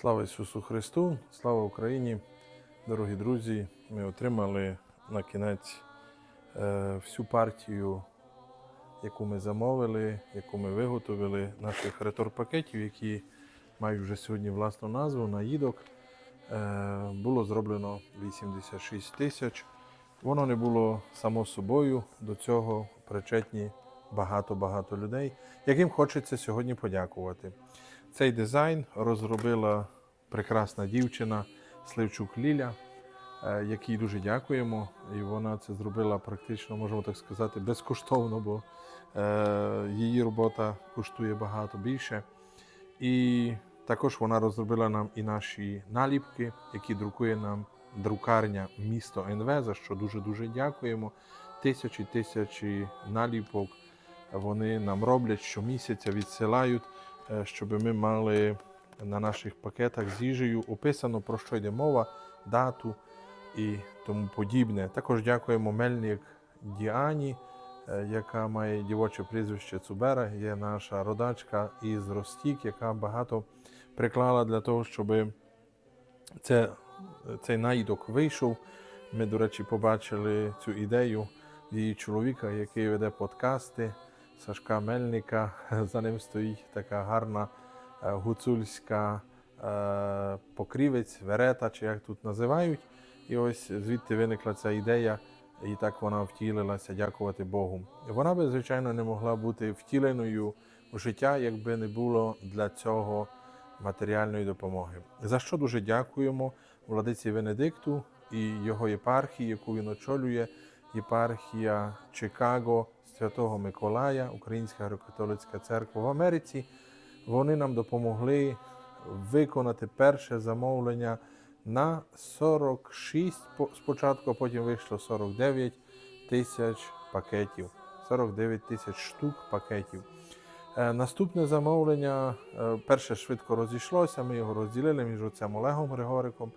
Слава Ісусу Христу, слава Україні! Дорогі друзі, ми отримали на кінець е, всю партію, яку ми замовили, яку ми виготовили, наших ретор-пакетів, які мають вже сьогодні власну назву наїдок. Е, було зроблено 86 тисяч. Воно не було само собою. До цього причетні багато-багато людей, яким хочеться сьогодні подякувати. Цей дизайн розробила прекрасна дівчина Сливчук Ліля, е, якій дуже дякуємо. І вона це зробила практично, можемо так сказати, безкоштовно, бо е, її робота коштує багато більше. І також вона розробила нам і наші наліпки, які друкує нам друкарня місто НВ, за що дуже-дуже дякуємо. Тисячі тисячі наліпок вони нам роблять щомісяця, відсилають, щоб ми мали на наших пакетах з їжею описано, про що йде мова, дату і тому подібне. Також дякуємо Мельник Діані, е, яка має дівоче прізвище Цубера, є наша родачка із Ростік, яка багато приклала для того, щоб це, цей наїдок вийшов. Ми, до речі, побачили цю ідею її чоловіка, який веде подкасти. Сашка Мельника. За ним стоїть така гарна е, гуцульська е, покрівець, верета, чи як тут називають. І ось звідти виникла ця ідея, і так вона втілилася, дякувати Богу. Вона би, звичайно, не могла бути втіленою у життя, якби не було для цього матеріальної допомоги. За що дуже дякуємо владиці Венедикту і його єпархії, яку він очолює, єпархія Чикаго Святого Миколая, Українська греко-католицька церква в Америці. Вони нам допомогли виконати перше замовлення на 46 спочатку, а потім вийшло 49 тисяч пакетів. 49 тисяч штук пакетів. Е, Наступне замовлення е, перше швидко розійшлося. Ми його розділили між отцем Олегом Григориком,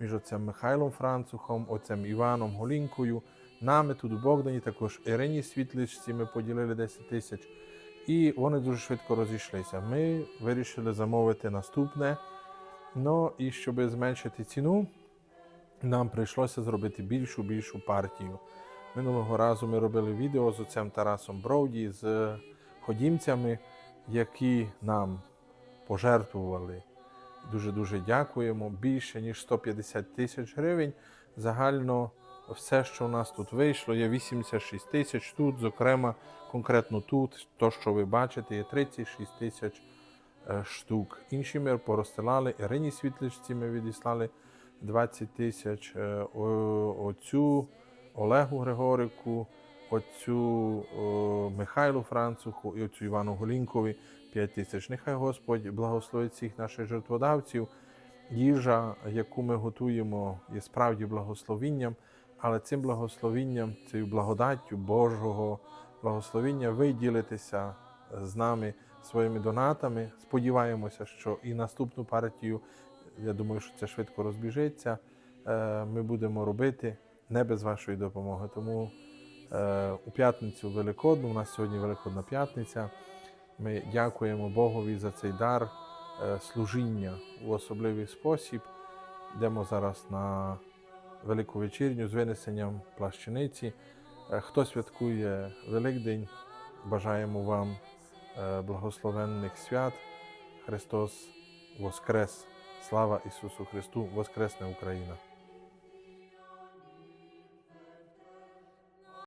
між отцем Михайлом Францухом, отцем Іваном Голінкою. Нами тут у Богдані, також Ірині Світличці ми поділили 10 тисяч. І вони дуже швидко розійшлися. Ми вирішили замовити наступне. Ну і щоб зменшити ціну, нам прийшлося зробити більшу більшу партію. Минулого разу ми робили відео з отцем Тарасом Броуді, з ходімцями, які нам пожертвували. Дуже-дуже дякуємо. Більше ніж 150 тисяч гривень. Загально все, що у нас тут вийшло, є 86 тисяч тут, зокрема, конкретно тут, то, що ви бачите, є 36 тисяч е, штук. Інші ми порозстилали. Ірині Світличці ми відіслали 20 тисяч. е, Оцю Олегу Григорику, оцю Михайлу Француху і оцю Івану Голінкові 5 тисяч. Нехай Господь благословить всіх наших жертводавців. Їжа, яку ми готуємо, є справді благословінням, але цим благословінням, цією благодаттю Божого благословіння, ви ділитеся з нами своїми донатами. Сподіваємося, що і наступну партію, я думаю, що це швидко розбіжиться. е, Ми будемо робити не без вашої допомоги. Тому е, у п'ятницю Великодну, у нас сьогодні Великодна п'ятниця. Ми дякуємо Богові за цей дар е, служіння у особливий спосіб. Йдемо зараз на велику вечірню з винесенням плащаниці. Е, Хто святкує Великдень, бажаємо вам е, благословенних свят. Христос Воскрес! Слава Ісусу Христу! Воскресне Україна!